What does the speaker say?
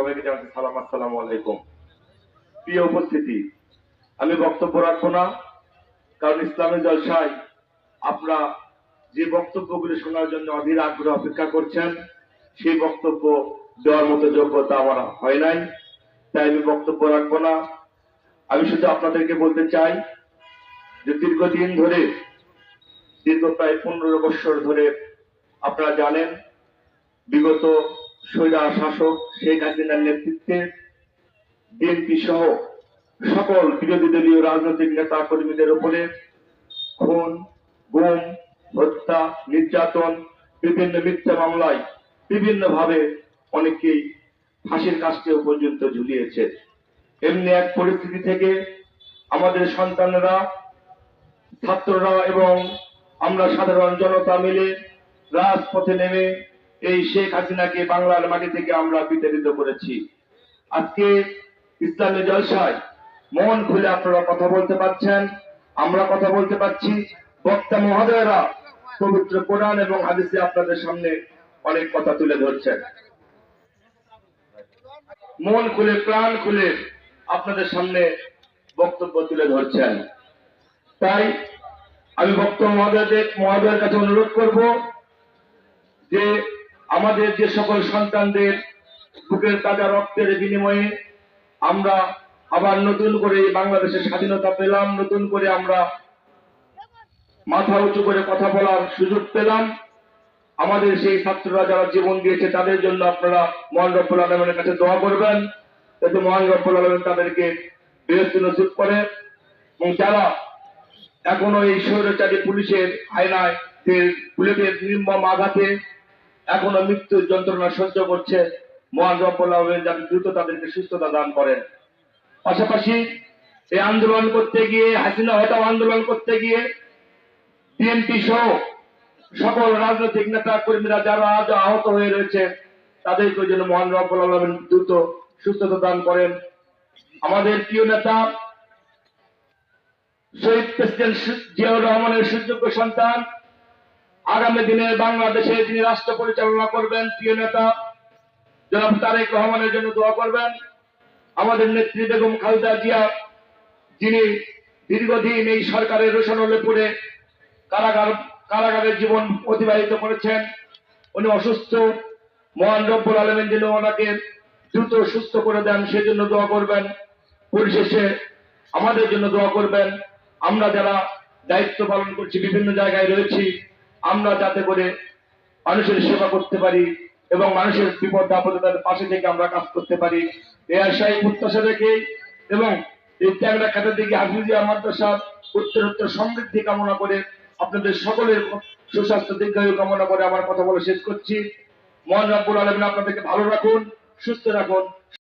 সবাইকে জানাচ্ছি সালাম, আসসালামু আলাইকুম। প্রিয় উপস্থিতি, আমি বক্তব্য রাখব না, কারণ ইসলামের জলসায় আপনারা যে বক্তব্যগুলি শোনার জন্য অধীর আগ্রহ অপেক্ষা করছেন, সেই বক্তব্য দেওয়ার মতো যোগ্যতা আমার হয় নাই, তাই আমি বক্তব্য রাখব না। আমি শুধু আপনাদেরকে বলতে চাই যে দীর্ঘদিন ধরে, দীর্ঘ প্রায় পনেরো বছর ধরে আপনারা জানেন, বিগত স্বৈরা শাসক শেখ হাসিনার নেতৃত্বে বিএনপি সহ সকল বিরোধী দলীয় রাজনৈতিক নেতা কর্মীদের উপরে খুন, গুম, হত্যা, নির্যাতন, বিভিন্ন মিথ্যা মামলায় বিভিন্ন ভাবে অনেকেই ফাঁসির কাজকেও পর্যন্ত ঝুলিয়েছে। এমনি এক পরিস্থিতি থেকে আমাদের সন্তানরা, ছাত্ররা এবং আমরা সাধারণ জনতা মিলে রাজপথে নেমে এই শেখ হাসিনাকে বাংলার মাটি থেকে আমরা বিতাড়িত করেছি। আজকে ইসলামী জলসায় মন খুলে আপনারা কথা বলতে পারছেন, আমরা কথা বলতে পারছি। বক্তা মহোদয়রা পবিত্র কোরআন এবং হাদিসে আপনাদের সামনে অনেক কথা তুলে ধরছেন। মন খুলে, প্রাণ খুলে আপনাদের সামনে বক্তব্য তুলে ধরছেন। তাই আমি বক্তব্য মহোদয়দের মহোদয়ের কাছে অনুরোধ করব যে আমাদের যে সকল সন্তানদের বুকের তাজা রক্তের বিনিময়ে আমরা আবার নতুন করে বাংলাদেশের স্বাধীনতা পেলাম, নতুন করে আমরা মাথা উঁচু করে কথা বলার সুযোগ পেলাম। আমাদের সেই ছাত্ররা যারা জীবন দিয়েছে, তাদের জন্য আপনারা মহান রব্বুল আলমের কাছে দোয়া করবেন। যাতে মহান রব্বুল আলমেন তাদেরকে বৃহস্ত নসিব করে এবং যারা এখনও এই স্বৈরচারী পুলিশের আয়নায় যে বুলেটের নির্মম আঘাতে এখনও মৃত্যুর যন্ত্রণা সহ্য করছে মহান রব্বুল আলমেন যাতে দ্রুত তাদেরকে সুস্থতা দান করেন। পাশাপাশি এই আন্দোলন করতে গিয়ে, হাসিনা হটাও আন্দোলন করতে গিয়ে বিএনপি সহ সকল রাজনৈতিক নেতা কর্মীরা যারা আজ আহত হয়ে রয়েছে তাদেরকে যেন মহান রব্বুল দ্রুত সুস্থতা দান করেন। আমাদের প্রিয় নেতা শহীদ প্রেসিডেন্ট জিয়াউর রহমানের সুযোগ্য সন্তান আগামী দিনে বাংলাদেশে তিনি রাষ্ট্র পরিচালনা করবেন, প্রিয় নেতা, জনাব তারেক রহমানের জন্য দোয়া করবেন। আমাদের নেত্রী বেগম খালেদা জিয়া, যিনি দীর্ঘদিন এই সরকারের রোশনলে পড়ে কারাগার, কারাগারের জীবন অতিবাহিত করেছেন, উনি অসুস্থ। মহান রব্বুল আলমেন যেন ওনাকে দ্রুত সুস্থ করে দেন, সেজন্য দোয়া করবেন। পরিশেষে আমাদের জন্য দোয়া করবেন। আমরা যারা দায়িত্ব পালন করছি, বিভিন্ন জায়গায় রয়েছি আমরা যাতে করে মানুষের সেবা করতে পারি এবং মানুষের বিপদ আপদে তাদের পাশে থেকে আমরা কাজ করতে পারি। এই আশায় প্রত্যাশা রেখে এবং এই খাতের দিকে হাফিজিয়া মাদ্রাসা উত্তর উত্তর সমৃদ্ধি কামনা করে আপনাদের সকলের সুস্বাস্থ্য, দীর্ঘায়ু কামনা করে আমার কথা বলে শেষ করছি। মহান রাব্বুল আলমিন আপনাদেরকে ভালো রাখুন, সুস্থ রাখুন।